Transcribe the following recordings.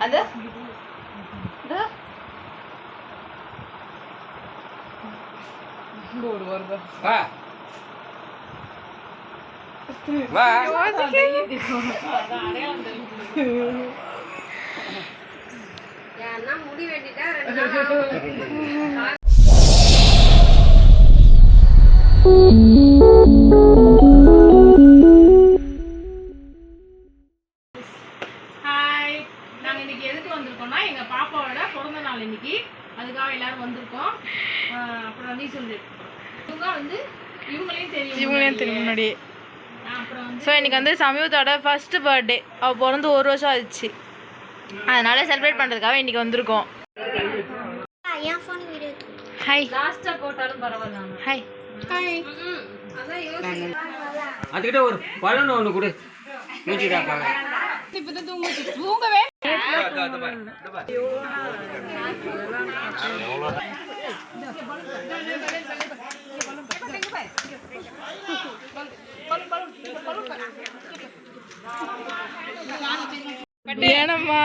அது? ஒரு வருது. வா. வா. ஏன்னா முடி வெட்டிட்டா எதுக்கு வந்திருக்கோம்னா எங்கள் பாப்பாவோட பிறந்த நாள் இன்னைக்கு. அதுக்காக எல்லாரும் வந்திருக்கோம். அப்புறம் நீ சொல்லு. இவங்க வந்து இவங்களையும் தெரியும் இவங்களையும் தெரியும் முன்னாடி ஸோ இன்னைக்கு வந்து சமீபத்தோட ஃபர்ஸ்ட் பர்த்டே அவள் பிறந்து ஒரு வருஷம் ஆச்சு. அதனால செலிப்ரேட் பண்ணுறதுக்காக இன்னைக்கு வந்திருக்கோம். ஹாய் லாஸ்ட்டாக போட்டாலும் பரவாயில்ல ஆனா. ஹாய் அதான் யோசி அதுக்கிட்ட ஒரு பழம் ஒன்று கொடு. பழம் ஏனம்மா?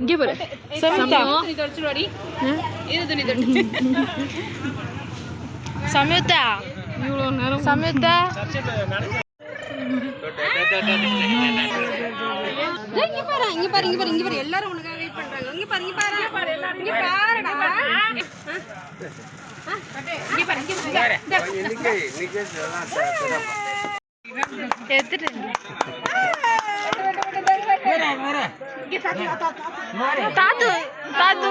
இங்கே பாரு. சமிதா. துணி துடைச்சிடுவாடி இது துணி துடைச்சு சம்யுக்தா இவ்வளோ நேரம் சம்யுக்தா இங்க பாரு இங்க பாரு இங்க பாரு இங்க பாரு. எல்லாரும் உனக்காக வெயிட் பண்றாங்க. இங்க பாரு இங்க பாரு இங்க பாருடா. எடுத்துட்டு தாத்து தாத்து.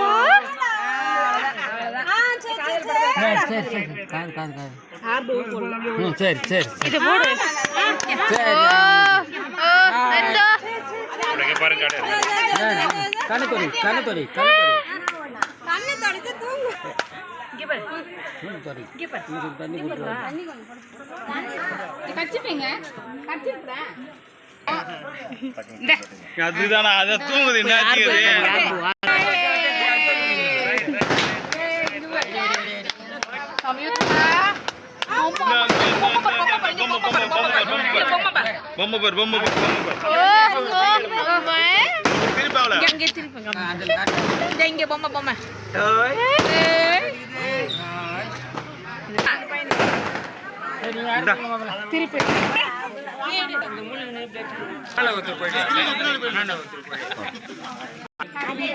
சரி சரி. காது காது காது. ம் சரி சரி இது போடு கணத்தொரி கண்ணை தண்ணி கொடுத்துருவாங்க கச்சிப்பீங்க? கச்சிருப்பேன் அதுதானா அதை தூங்குது என்ன பொம்மை பேர் பொம்மை பேர் பொம்மை பேர் திருப்பாவல எங்க திருப்பங்க அவளை இங்க திருப்பி இங்க பொம்மை பொம்மை திருப்பி அப்படியே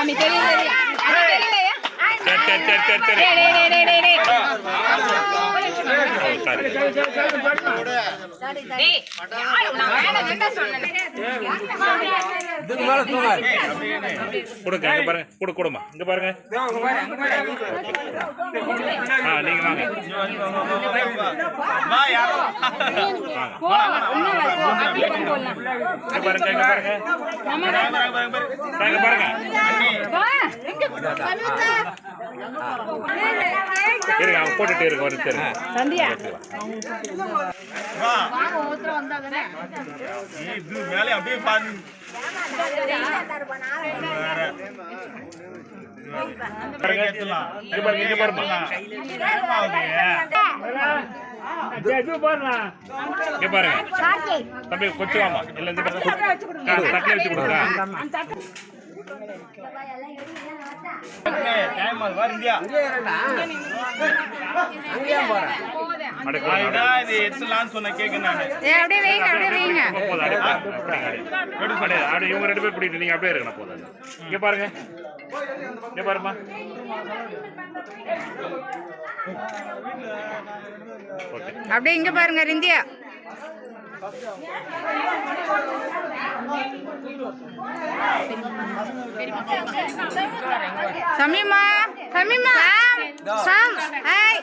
காமி தெரியும் கொடுங்க இங்க பாருங்க. கொடு கொடுமா இங்க பாருங்க. ஆ நீங்க வாங்க. இங்க பாருங்க இங்க பாருங்க. இங்க பாருங்க. இருங்க அவங்க போட்டுட்டு இருங்க ஒரு சரி இது மேலே அப்படியே பாருங்க பாருங்க இங்க பாருங்க. இங்க பாருங்க இங்க பாருங்க தம்பி கொஞ்சம் வாமா இல்ல தட்டுல வச்சு கொடுங்க. அப்படியே இவங்க ரெண்டு பேர் பிடிக்கிட்டு நீங்க அப்படியே இருக்கணும் போதும் இங்க பாருங்க இங்க பாருமா அப்படியே இங்க பாருங்க ரிந்தியா. Shamima Shamima Sam hi.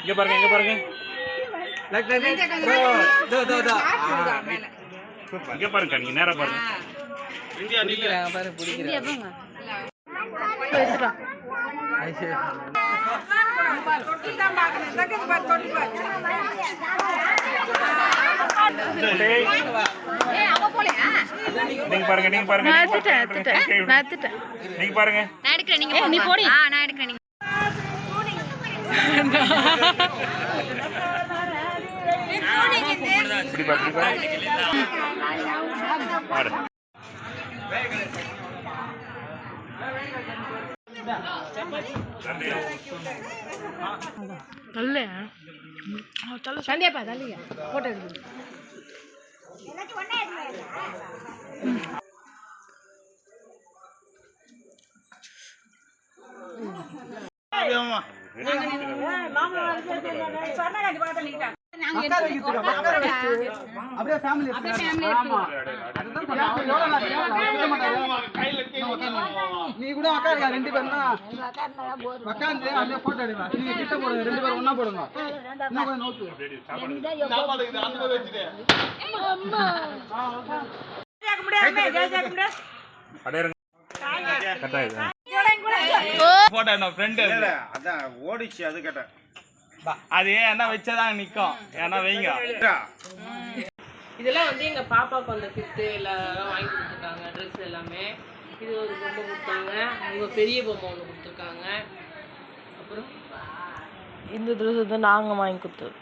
இங்க பாருங்க இங்க பாருங்க. இங்க பாருங்க நீங்க நேரா பாருங்க. தொட்டில் தான் பார்க்கணும். டக்குனு பாரு, தொட்டி பாரு. டேய். நீங்க பாருங்க நீங்க பாருங்க நான் நீங்க எடுத்துட்டேன் நான் எடுத்துட்டேன் நீங்க பாருங்க. நான் எடுக்கிறேன் நீங்க நீ போடி. ஆ நான் எடுக்கிறேன் நீங்க. இப்படி ஆடு நல்ல சந்தியாப்பா தள்ளியா போட்டோ எடுக்கு நீ கூட உட்காருங்க ரெண்டு பேரும் உக்காந்து அப்படியே போட்டோ எடுங்க நீங்க கிட்ட போடுங்க. ரெண்டு பேரும் ஒன்னா போடுங்க அதான் ஓடிச்சு அது கேட்டேன் அது ஏன்னா வச்சதான் நிக்கும் ஏன்னா வைங்க இதெல்லாம் வந்து எங்க பாப்பாவுக்கு அந்த கிஃப்ட் எல்லாரும் வாங்கி கொடுத்துருக்காங்க ட்ரெஸ் எல்லாமே. இது ஒரு பொம்மை கொடுத்தாங்க. அவங்க பெரிய பொம்மை ஒன்று கொடுத்துருக்காங்க. அப்புறம்? இந்த ட்ரெஸ் வந்து நாங்கள் வாங்கி கொடுத்தோம்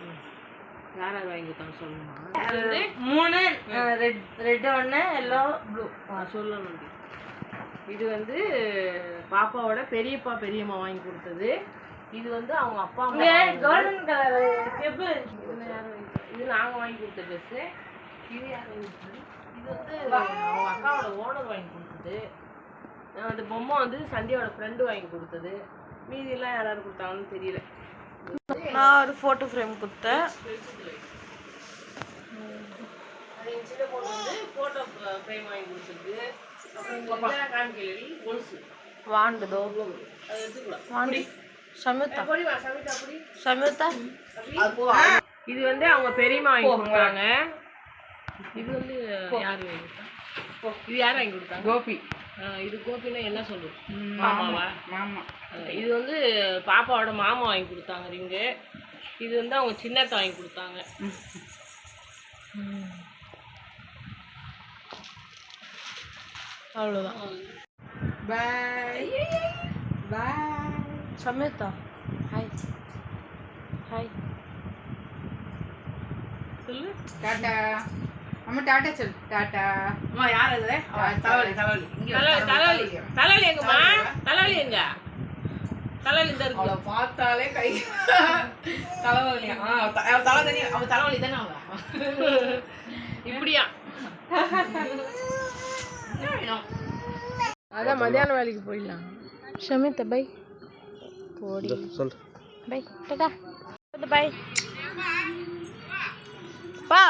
யார் யார் வாங்கி கொடுத்தாங்க வந்து மூணு. ரெட் ரெட் ஒன்று எல்லோ ப்ளூ ஆ, சொல்லணும் இது வந்து பாப்பாவோட பெரியப்பா பெரியம்மா வாங்கி கொடுத்தது. இது வந்து அவங்க அப்பா அம்மா கோல்டன் கலர்? இது நாங்க வாங்கி கொடுத்த ட்ரெஸ் இது வந்து அவங்க அக்காவோட ஓனர் வாங்கி கொடுத்தது அந்த பொம்மை வந்து சந்தியாவோட ஃப்ரெண்டு வாங்கி கொடுத்தது மீதி எல்லாம் யாராவது கொடுத்தாங்கன்னு தெரியல நான் ஒரு ஃபோட்டோ ஃப்ரேம் கொடுத்தேன் எங்க சின்ன பொண்ணு வந்து போட்டோ ஃப்ரேம் வாங்கி அப்புறம் கொலுசு வாண்டுதோ வாண்டி சம்யுக்தா சம்யுக்தா இது வந்து அவங்க பெரியம்மா வாங்கி கொடுத்தாங்க. இது வந்து யார் வாங்கி கொடுத்தா? இது யார் வாங்கி கொடுத்தாங்க கோபி. இது கோபின்னா என்ன சொல்றது மாமாவா? மாமா இது வந்து பாப்பாவோட மாமா வாங்கி கொடுத்தாங்க ரிங்கு. இது வந்து அவங்க சின்னத்தை வாங்கி கொடுத்தாங்க. அவ்வளோதான் சம்யுக்தா ஹாய். ஹாய். சொல்லு. டாடா. அம்மா டாடா சொல். டாடா அம்மா யார் அது? தலைவலி தலைவலி. இங்க தலைவலி தலைவலி. தலைவலி. எங்கம்மா? தலைவலி. எங்க? தலைவலி இந்த இருக்கு. அவளை பார்த்தாலே கை தலைவலி ஆ தலை தனி அவ தலைவலி தானே அவ? இப்படியா? அதான் மத்தியான வேலைக்கு போயிடலாம். சம்யுக்தா பை போடி. சொல் பை டாடா பை. பா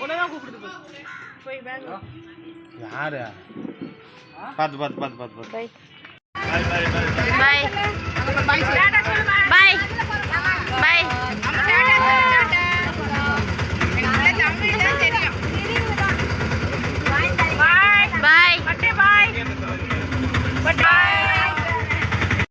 உடனே கூப்பிடுது போ. போய் பேங்க் யாரு? பார்த்து பார்த்து பார்த்து பார்த்து பார்த்து பை பை பை பை